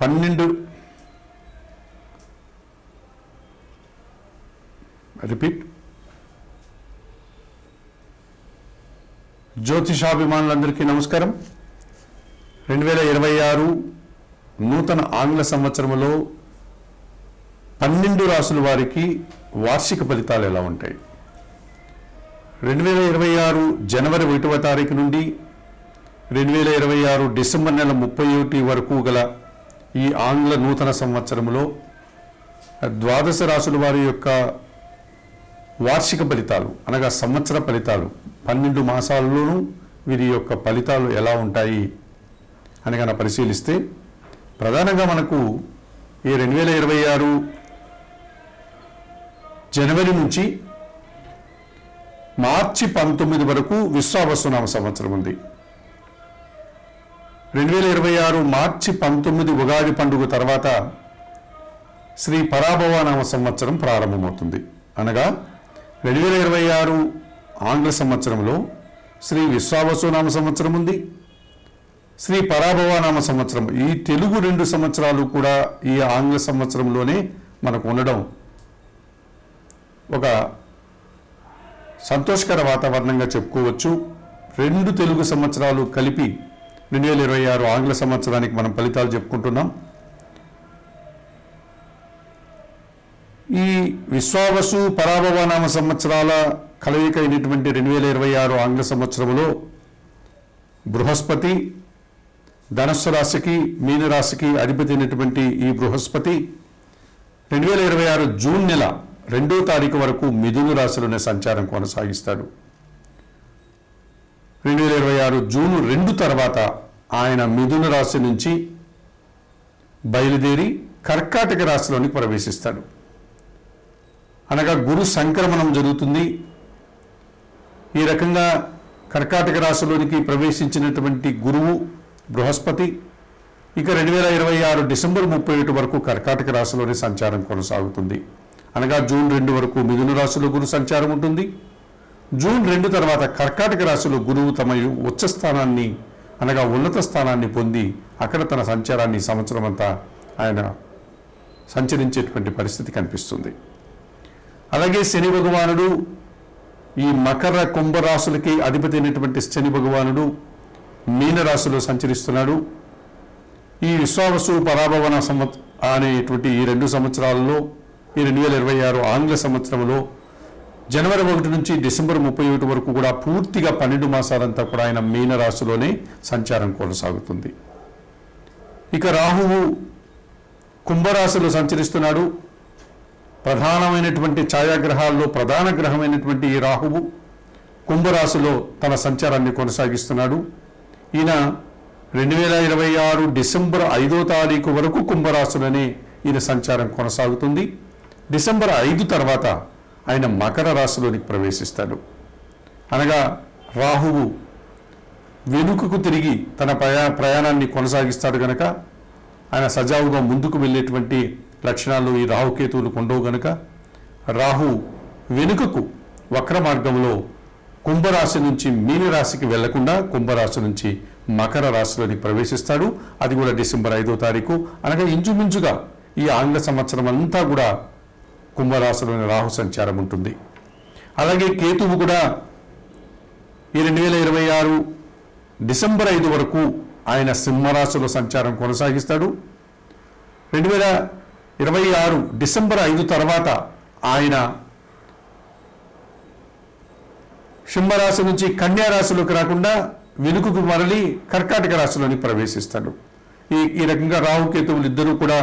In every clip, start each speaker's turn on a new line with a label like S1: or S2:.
S1: పన్నెండు. రిపీట్. జ్యోతిషాభిమానులందరికీ నమస్కారం. రెండు వేల ఇరవై ఆరు నూతన ఆంగ్ల సంవత్సరంలో పన్నెండు రాసుల వారికి వార్షిక ఫలితాలు ఎలా ఉంటాయి? రెండు వేల ఇరవై ఆరు జనవరి ఒకటవ తారీఖు నుండి రెండు వేల ఇరవై ఆరు డిసెంబర్ నెల ముప్పై ఒకటి వరకు గల ఈ ఆంగ్ల నూతన సంవత్సరంలో ద్వాదశ రాసుల వారి యొక్క వార్షిక ఫలితాలు అనగా సంవత్సర ఫలితాలు పన్నెండు మాసాల్లోనూ వీరి యొక్క ఫలితాలు ఎలా ఉంటాయి అని కనుక పరిశీలిస్తే ప్రధానంగా మనకు ఈ రెండు వేల ఇరవై ఆరు జనవరి నుంచి మార్చి పంతొమ్మిది వరకు విశ్వావసునామ సంవత్సరం ఉంది. రెండు వేల ఇరవై ఆరు మార్చి పంతొమ్మిది ఉగాది పండుగ తర్వాత శ్రీ పరాభవనామ సంవత్సరం ప్రారంభమవుతుంది. అనగా రెండు వేల ఇరవై ఆరు ఆంగ్ల సంవత్సరంలో శ్రీ విశ్వావసునామ సంవత్సరం ఉంది. శ్రీ పరాభవనామ సంవత్సరం ఈ తెలుగు రెండు సంవత్సరాలు కూడా ఈ ఆంగ్ల సంవత్సరంలోనే మనకు ఉండడం ఒక సంతోషకర వాతావరణంగా చెప్పుకోవచ్చు. రెండు తెలుగు సంవత్సరాలు కలిపి రెండు వేల ఇరవై ఆరు ఆంగ్ల సంవత్సరానికి మనం ఫలితాలు చెప్పుకుంటున్నాం. ఈ విశ్వావసు పరాభవనామ సంవత్సరాల కలయిక అయినటువంటి రెండు వేల ఇరవై ఆరు ఆంగ్ల సంవత్సరంలో బృహస్పతి ధనస్సు రాశికి మీనరాశికి అధిపతి అయినటువంటి ఈ బృహస్పతి రెండు వేల ఇరవై ఆరు జూన్ నెల రెండో తారీఖు వరకు మిథున రాశిలోనే సంచారం కొనసాగిస్తాడు. రెండు వేల ఇరవై ఆరు జూన్ రెండు తర్వాత ఆయన మిథున రాశి నుంచి బయలుదేరి కర్కాటక రాశిలోని ప్రవేశిస్తాడు. అనగా గురు సంక్రమణం జరుగుతుంది. ఈ రకంగా కర్కాటక రాశిలోనికి ప్రవేశించినటువంటి గురువు బృహస్పతి ఇక రెండు వేల ఇరవై ఆరు డిసెంబర్ ముప్పై ఒకటి వరకు కర్కాటక రాశిలోని సంచారం కొనసాగుతుంది. అనగా జూన్ రెండు వరకు మిథున రాశిలో గురు సంచారం ఉంటుంది. జూన్ రెండు తర్వాత కర్కాటక రాశిలో గురువు తమ ఉచ్చ స్థానాన్ని అనగా ఉన్నత స్థానాన్ని పొంది అక్కడ తన సంచారాన్ని సంవత్సరం అంతా ఆయన సంచరించేటువంటి పరిస్థితి కనిపిస్తుంది. అలాగే శని భగవానుడు ఈ మకర కుంభరాశులకి అధిపతి అయినటువంటి శని భగవానుడు మీనరాశిలో సంచరిస్తున్నాడు. ఈ విశ్వావసు పరాభవన సంవత్ అనేటువంటి ఈ రెండు సంవత్సరాలలో ఈ రెండు వేల ఇరవై ఆరు ఆంగ్ల సంవత్సరంలో జనవరి ఒకటి నుంచి డిసెంబర్ ముప్పై ఒకటి వరకు కూడా పూర్తిగా పన్నెండు మాసాలంతా కూడా ఆయన మీనరాశిలోనే సంచారం కొనసాగుతుంది. ఇక రాహువు కుంభరాశిలో సంచరిస్తున్నాడు. ప్రధానమైనటువంటి ఛాయాగ్రహాల్లో ప్రధాన గ్రహమైనటువంటి ఈ రాహువు కుంభరాశిలో తన సంచారాన్ని కొనసాగిస్తున్నాడు. ఈయన రెండు వేల ఇరవై ఆరు డిసెంబర్ ఐదో తారీఖు వరకు కుంభరాశులనే ఈయన సంచారం కొనసాగుతుంది. డిసెంబర్ ఐదు తర్వాత ఆయన మకర రాశిలోనికి ప్రవేశిస్తాడు. అనగా రాహువు వెనుకకు తిరిగి తన ప్రయా ప్రయాణాన్ని కొనసాగిస్తాడు గనక ఆయన సజావుగా ముందుకు వెళ్ళేటువంటి లక్షణాలు ఈ రాహుకేతువులు ఉండవు గనక రాహు వెనుకకు వక్ర మార్గంలో కుంభరాశి నుంచి మీనరాశికి వెళ్ళకుండా కుంభరాశి నుంచి మకర రాశిలోని ప్రవేశిస్తాడు. అది కూడా డిసెంబర్ ఐదో తారీఖు. అనగా ఇంచుమించుగా ఈ ఆంగ్ల సంవత్సరం అంతా కూడా కుంభరాశిలోని రాహు సంచారం ఉంటుంది. అలాగే కేతువు కూడా ఈ రెండు వేల ఇరవై ఆరు డిసెంబర్ ఐదు వరకు ఆయన సింహరాశిలో సంచారం కొనసాగిస్తాడు. రెండు వేల ఇరవై ఆరు డిసెంబర్ ఐదు తర్వాత ఆయన సింహరాశి నుంచి కన్యారాశిలోకి రాకుండా వెనుకకు మరలి కర్కాటక రాశిలోని ప్రవేశిస్తాడు. ఈ ఈ రకంగా రాహుకేతువులు ఇద్దరూ కూడా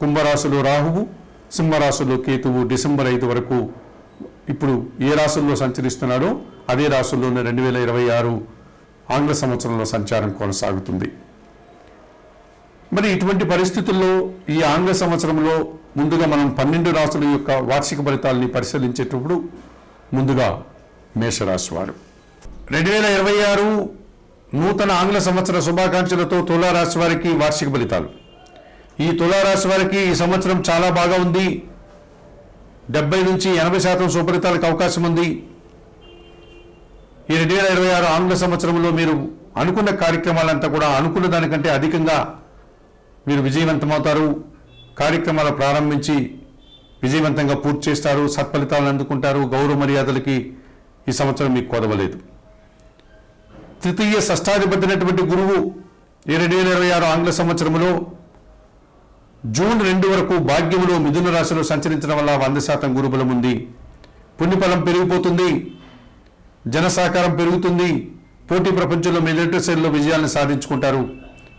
S1: కుంభరాశిలో రాహువు. సింహరాశిలో కేతువు డిసెంబర్ ఐదు వరకు ఇప్పుడు ఏ రాశుల్లో సంచరిస్తున్నాడో అదే రాశుల్లోనే రెండు వేల ఇరవై ఆరు ఆంగ్ల సంవత్సరంలో సంచారం కొనసాగుతుంది. మరి ఇటువంటి పరిస్థితుల్లో ఈ ఆంగ్ల సంవత్సరంలో ముందుగా మనం పన్నెండు రాశుల యొక్క వార్షిక ఫలితాలని పరిశీలించేటప్పుడు ముందుగా మేషరాశి వారు. రెండు వేల ఇరవై ఆరు నూతన ఆంగ్ల సంవత్సర శుభాకాంక్షలతో తులారాశి వారికి వార్షిక ఫలితాలు. ఈ తులారాశి వారికి ఈ సంవత్సరం చాలా బాగా ఉంది. డెబ్బై నుంచి ఎనభై శాతం సుఫలితాలకు అవకాశం ఉంది. ఈ రెండు వేల ఇరవై ఆరు ఆంగ్ల సంవత్సరంలో మీరు అనుకున్న కార్యక్రమాలంతా కూడా అనుకున్న దానికంటే అధికంగా మీరు విజయవంతమవుతారు. కార్యక్రమాలు ప్రారంభించి విజయవంతంగా పూర్తి చేస్తారు. సత్ఫలితాలను అందుకుంటారు. గౌరవ మర్యాదలకి ఈ సంవత్సరం మీకు కొదవలేదు. తృతీయ షష్టాధిపతినటువంటి గురువు ఈ రెండు వేల ఇరవై ఆరు ఆంగ్ల సంవత్సరంలో జూన్ రెండు వరకు భాగ్యములో మిథున రాశిలో సంచరించడం వల్ల వంద శాతం గురుబలం ఉంది. పుణ్యఫలం పెరిగిపోతుంది. జనసహకారం పెరుగుతుంది. పోటీ ప్రపంచంలో మెరిట్ సెల్లో విజయాలను సాధించుకుంటారు.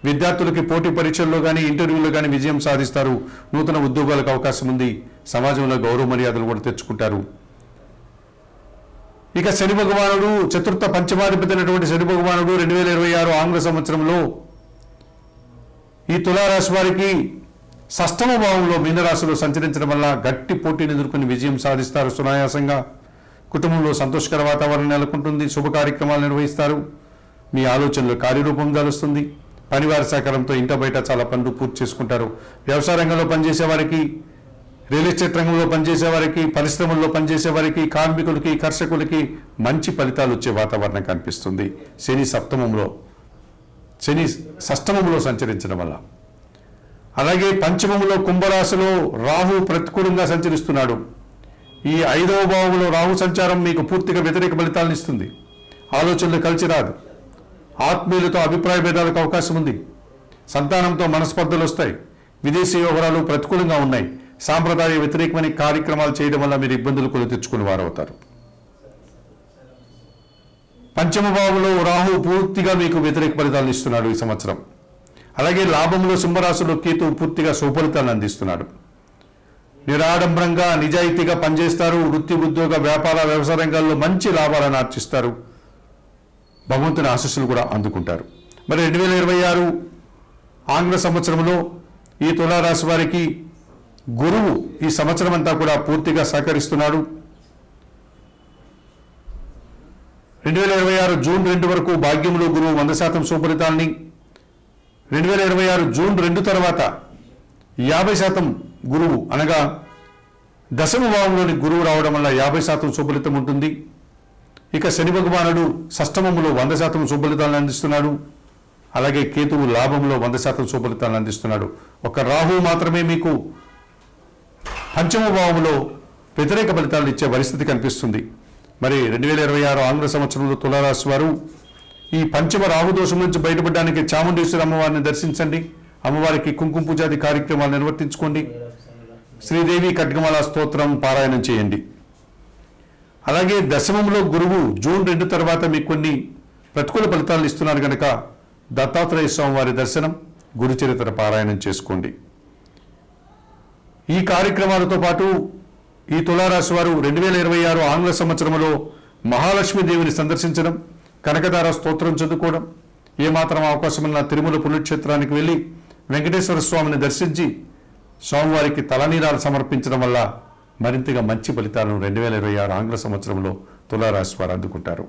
S1: విద్యార్థులకి పోటీ పరీక్షల్లో కానీ ఇంటర్వ్యూలో కానీ విజయం సాధిస్తారు. నూతన ఉద్యోగాలకు అవకాశం ఉంది. సమాజంలో గౌరవ మర్యాదలు కూడా తెచ్చుకుంటారు. ఇక శని భగవానుడు చతుర్థ పంచమాధిపతి అయినటువంటి శని భగవానుడు రెండు వేల ఇరవై ఆరు ఆంగ్ల సంవత్సరంలో ఈ తులారాశి వారికి సష్టమ భావంలో మీనరాశిలో సంచరించడం వల్ల గట్టి పోటీని ఎదుర్కొని విజయం సాధిస్తారు సునాయాసంగా. కుటుంబంలో సంతోషకర వాతావరణం నెలకొంటుంది శుభ కార్యక్రమాలు నిర్వహిస్తారు. మీ ఆలోచనలు కార్యరూపం దాలుస్తుంది పనివారి సహకారంతో ఇంట బయట చాలా పనులు పూర్తి చేసుకుంటారు. వ్యవసాయ రంగంలో పనిచేసే వారికి రియల్ ఎస్టేట్ రంగంలో పనిచేసే వారికి పరిశ్రమల్లో పనిచేసే వారికి కార్మికులకి కర్షకులకి మంచి ఫలితాలు వచ్చే వాతావరణం కనిపిస్తుంది. శని సప్తమంలో శని షష్టమంలో సంచరించడం వల్ల. అలాగే పంచమంలో కుంభరాశిలో రాహు ప్రతికూలంగా సంచరిస్తున్నాడు. ఈ ఐదవ భావంలో రాహు సంచారం మీకు పూర్తిగా వ్యతిరేక ఫలితాలను ఇస్తుంది. ఆలోచనలు కలిసి రాదు. ఆత్మీయులతో అభిప్రాయ భేదాలకు అవకాశం ఉంది. సంతానంతో మనస్పర్ధలు వస్తాయి. విదేశీ వ్యవహారాలు ప్రతికూలంగా ఉన్నాయి. సాంప్రదాయ వ్యతిరేకమైన కార్యక్రమాలు చేయడం వల్ల మీరు ఇబ్బందులు కొని తెచ్చుకుని వారవుతారు. పంచమ భావంలో రాహు పూర్తిగా మీకు వ్యతిరేక ఫలితాలను ఇస్తున్నాడు ఈ సంవత్సరం. అలాగే లాభంలో సింహరాశులు కేతు పూర్తిగా సుఫలితాన్ని అందిస్తున్నాడు. నిరాడంబరంగా నిజాయితీగా పనిచేస్తారు. వృత్తి ఉద్యోగ వ్యాపార వ్యవసాయ రంగాల్లో మంచి లాభాలను ఆర్జిస్తారు. భగవంతుని ఆశస్సులు కూడా అందుకుంటారు. మరి రెండు వేల ఇరవై ఆరు ఆంగ్ల సంవత్సరంలో ఈ తులారాశి వారికి గురువు ఈ సంవత్సరం అంతా కూడా పూర్తిగా సహకరిస్తున్నాడు. రెండు వేల ఇరవై ఆరు జూన్ రెండు వరకు భాగ్యంలో గురువు వంద శాతం సుఫలితాన్ని రెండు వేల ఇరవై ఆరు జూన్ రెండు తర్వాత యాభై శాతం గురువు అనగా దశమ భావంలోని గురువు రావడం వల్ల యాభై శాతం శుభలితం ఉంటుంది. ఇక శని భగవానుడు సష్టమములో వంద శాతం శుభలితాలను అందిస్తున్నాడు. అలాగే కేతువు లాభంలో వంద శాతం శుభలితాలను అందిస్తున్నాడు. ఒక రాహు మాత్రమే మీకు పంచమ భావంలో వ్యతిరేక ఫలితాలు ఇచ్చే పరిస్థితి కనిపిస్తుంది. మరి రెండు వేల ఇరవై ఆరు ఆంగ్ల సంవత్సరంలో తులారాశి వారు ఈ పంచమ రాహుదోషం నుంచి బయటపడడానికి చాముండేశ్వరి అమ్మవారిని దర్శించండి. అమ్మవారికి కుంకుమ పూజాది కార్యక్రమాలు నిర్వర్తించుకోండి. శ్రీదేవి ఖడ్గమాల స్తోత్రం పారాయణం చేయండి. అలాగే దశమంలో గురువు జూన్ రెండు తర్వాత మీకు కొన్ని ప్రతికూల ఫలితాలు ఇస్తున్నారు కనుక దత్తాత్రేయ స్వామి వారి దర్శనం గురుచరిత్ర పారాయణం చేసుకోండి. ఈ కార్యక్రమాలతో పాటు ఈ తులారాశి వారు రెండు వేల ఇరవై ఆరు ఆంగ్ల సంవత్సరంలో మహాలక్ష్మీదేవిని సందర్శించడం కనకదార స్తోత్రం చదువుకోవడం. ఏమాత్రం అవకాశమున్న తిరుమల పుణ్యక్షేత్రానికి వెళ్ళి వెంకటేశ్వర స్వామిని దర్శించి స్వామివారికి తలనీరాలు సమర్పించడం వల్ల మరింతగా మంచి ఫలితాలను రెండు వేల ఇరవై ఆరు ఆంగ్ల సంవత్సరంలో తులారాశి వారు అందుకుంటారు.